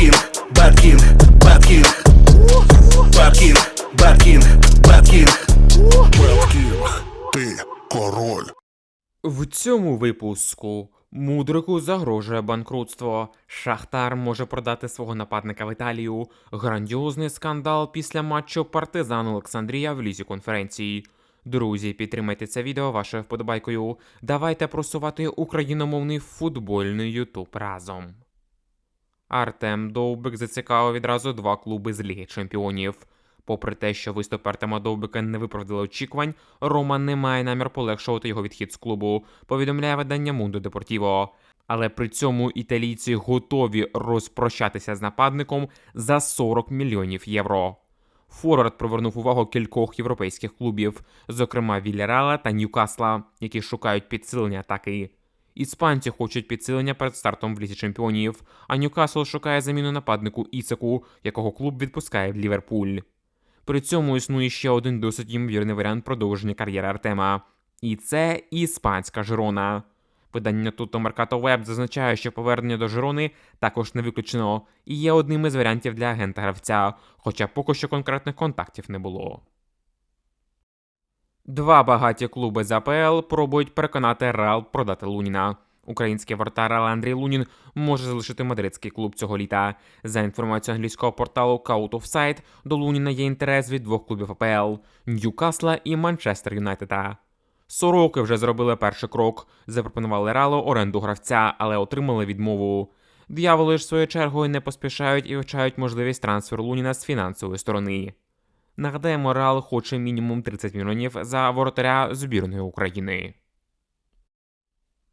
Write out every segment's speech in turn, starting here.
Bad King, Bad King, Bad King. Беткінг, ти король. В цьому випуску Мудрику загрожує банкрутство. Шахтар може продати свого нападника в Італію. Грандіозний скандал після матчу Партизан Олександрія в лізі конференції. Друзі, підтримайте це відео вашою вподобайкою. Давайте просувати україномовний футбольний ютуб разом. Артем Довбик зацікавив відразу два клуби з Ліги Чемпіонів. Попри те, що виступ Артема Довбика не виправдали очікувань, Рома не має намір полегшувати його відхід з клубу, повідомляє видання Мундо Депортіво. Але при цьому італійці готові розпрощатися з нападником за 40 мільйонів євро. Форвард привернув увагу кількох європейських клубів, зокрема Вільяреала та Ньюкасла, які шукають підсилення атаки. Іспанці хочуть підсилення перед стартом в лісі чемпіонів, а Ньюкасл шукає заміну нападнику Іцеку, якого клуб відпускає в Ліверпуль. При цьому існує ще один досить ймовірний варіант продовження кар'єри Артема. І це іспанська Жирона. Видання Tutto Mercato Web зазначає, що повернення до Жирони також не виключено і є одним із варіантів для агента гравця, хоча поки що конкретних контактів не було. Два багаті клуби з АПЛ пробують переконати Реал продати Луніна. Український вратар Андрій Лунін може залишити мадридський клуб цього літа. За інформацією англійського порталу Cout of Sight, до Луніна є інтерес від двох клубів АПЛ Ньюкасла і Манчестер Юнайтеда. Сороки вже зробили перший крок, запропонували Реалу оренду гравця, але отримали відмову. Д'яволи ж своєю чергою не поспішають і вивчають можливість трансферу Луніна з фінансової сторони. Нагадаємо, Реал хоче мінімум 30 мільйонів за воротаря збірної України.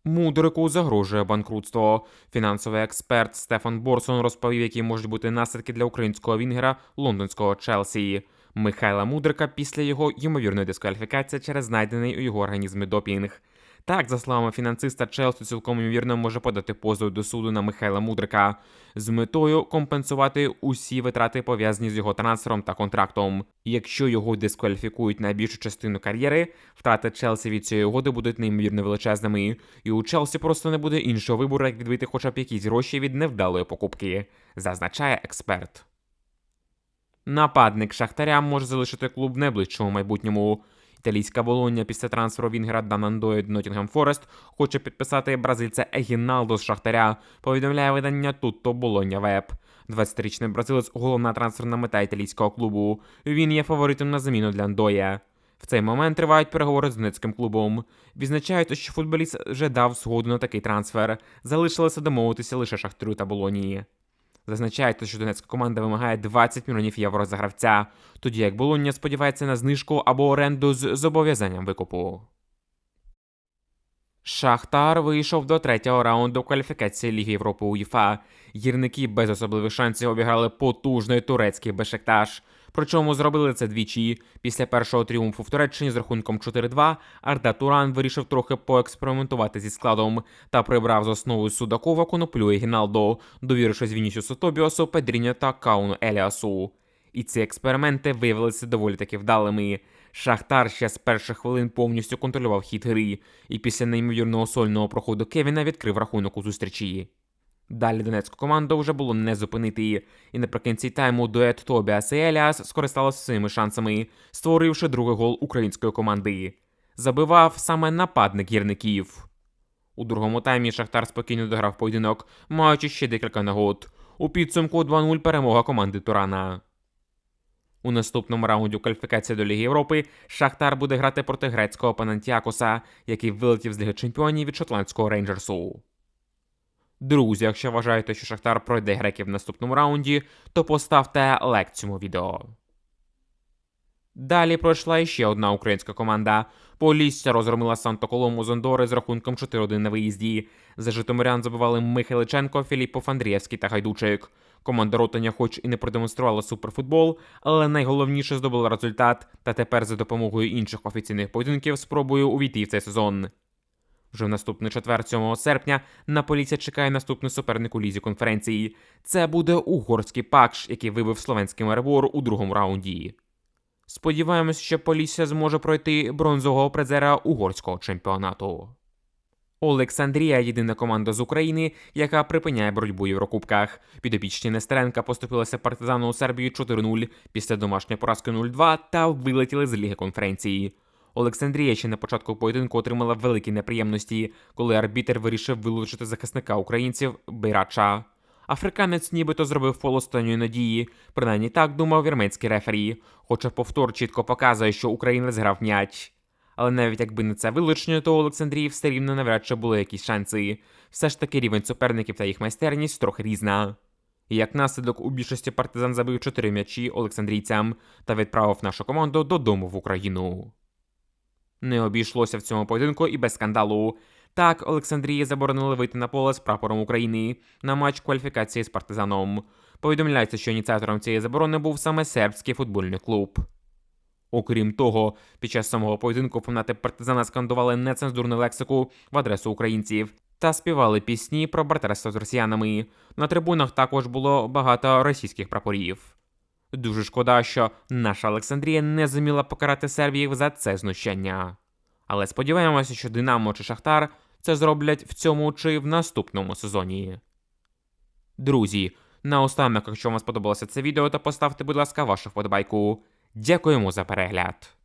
Мудрику загрожує банкрутство. Фінансовий експерт Стефан Борсон розповів, які можуть бути наслідки для українського вінгера лондонського Челсі. Михайла Мудрика після його ймовірної дискваліфікації через знайдений у його організмі допінг. Так, за словами фінансиста, Челсі цілком ймовірно може подати позов до суду на Михайла Мудрика з метою компенсувати усі витрати пов'язані з його трансфером та контрактом. Якщо його дискваліфікують на більшу частину кар'єри, втрати Челсі від цієї угоди будуть неймовірно величезними, і у Челсі просто не буде іншого вибору, як відбити хоча б якісь гроші від невдалої покупки, зазначає експерт. Нападник Шахтаря може залишити клуб в найближчому майбутньому. Італійська Болоння після трансферу Вінгера Данандої до Ноттінгем Форест хоче підписати бразильця Егіналдо з Шахтаря, повідомляє видання Tutto Болоння Веб. 20-річний бразилець головна трансферна мета італійського клубу. Він є фаворитом на заміну для Андоя. В цей момент тривають переговори з донецьким клубом. Відзначають, що футболіст вже дав згоду на такий трансфер. Залишилося домовитися лише Шахтарю та Болонії. Зазначається, що донецька команда вимагає 20 мільйонів євро за гравця, тоді як Болоння сподівається на знижку або оренду з зобов'язанням викупу. Шахтар вийшов до третього раунду кваліфікації Ліги Європи УЄФА. Гірники без особливих шансів обіграли потужний турецький Бешектаж. Причому зробили це двічі. Після першого тріумфу в Туреччині з рахунком 4-2 Арда Туран вирішив трохи поекспериментувати зі складом та прибрав з основою Судакова коноплю і Гіналдо, довірившись Вінісіусу Тобіосу, Педріньо та Кауну Еліасу. І ці експерименти виявилися доволі таки вдалими. Шахтар ще з перших хвилин повністю контролював хід гри, і після неймовірного сольного проходу Кевіна відкрив рахунок у зустрічі. Далі донецьку команду вже було не зупинити, і наприкінці тайму дует Тобіас і Еліас скористалися своїми шансами, створивши другий гол української команди. Забивав саме нападник гірників. У другому таймі Шахтар спокійно дограв поєдинок, маючи ще декілька нагод. У підсумку 2-0 перемога команди Турана. У наступному раунді кваліфікації до Ліги Європи Шахтар буде грати проти грецького Панантіакоса, який вилетів з Ліги Чемпіонів від шотландського рейнджерсу. Друзі, якщо вважаєте, що Шахтар пройде греків в наступному раунді, то поставте лайк цьому відео. Далі пройшла іще одна українська команда. Полісся розгромила Санто Колому з Ондори з рахунком 4-1 на виїзді. За Житомирян забивали Михайличенко, Філіппов Андрієвський та Гайдучик. Команда Ротаня, хоч і не продемонструвала суперфутбол, але найголовніше здобула результат, та тепер за допомогою інших офіційних поєдинків спробує увійти в цей сезон. Вже в наступний четвер, 7 серпня, на поліція чекає наступний суперник у лізі конференції. Це буде угорський пакш, який вибив словенський Марибор у другому раунді. Сподіваємось, що Полісся зможе пройти бронзового призера угорського чемпіонату. Олександрія єдина команда з України, яка припиняє боротьбу в Єврокубках. Підопічні Нестеренка поступилися партизану у Сербії 4-0 після домашньої поразки 0-2 та вилетіли з Ліги конференції. Олександрія ще на початку поєдинку отримала великі неприємності, коли арбітер вирішив вилучити захисника українців Бейрача. Африканець нібито зробив фол останньої надії, принаймні так думав вірменський рефері, хоча повтор чітко показує, що українець грав м'яч. Але навіть якби не це вилучення, то у Олександрії все рівно навряд чи були якісь шанси. Все ж таки рівень суперників та їх майстерність трохи різна. Як наслідок у більшості партизан забив 4 м'ячі олександрійцям та відправив нашу команду додому в Україну. Не обійшлося в цьому поєдинку і без скандалу. Так, Олександрії заборонили вийти на поле з прапором України на матч кваліфікації з партизаном. Повідомляється, що ініціатором цієї заборони був саме сербський футбольний клуб. Окрім того, під час самого поєдинку фанати партизана скандували нецензурну лексику в адресу українців та співали пісні про братерство з росіянами. На трибунах також було багато російських прапорів. Дуже шкода, що наша Олександрія не зуміла покарати сербіїв за це знущання. Але сподіваємося, що Динамо чи Шахтар це зроблять в цьому чи в наступному сезоні. Друзі, наостанок, якщо вам сподобалося це відео, то поставте, будь ласка, вашу вподобайку. Дякуємо за перегляд.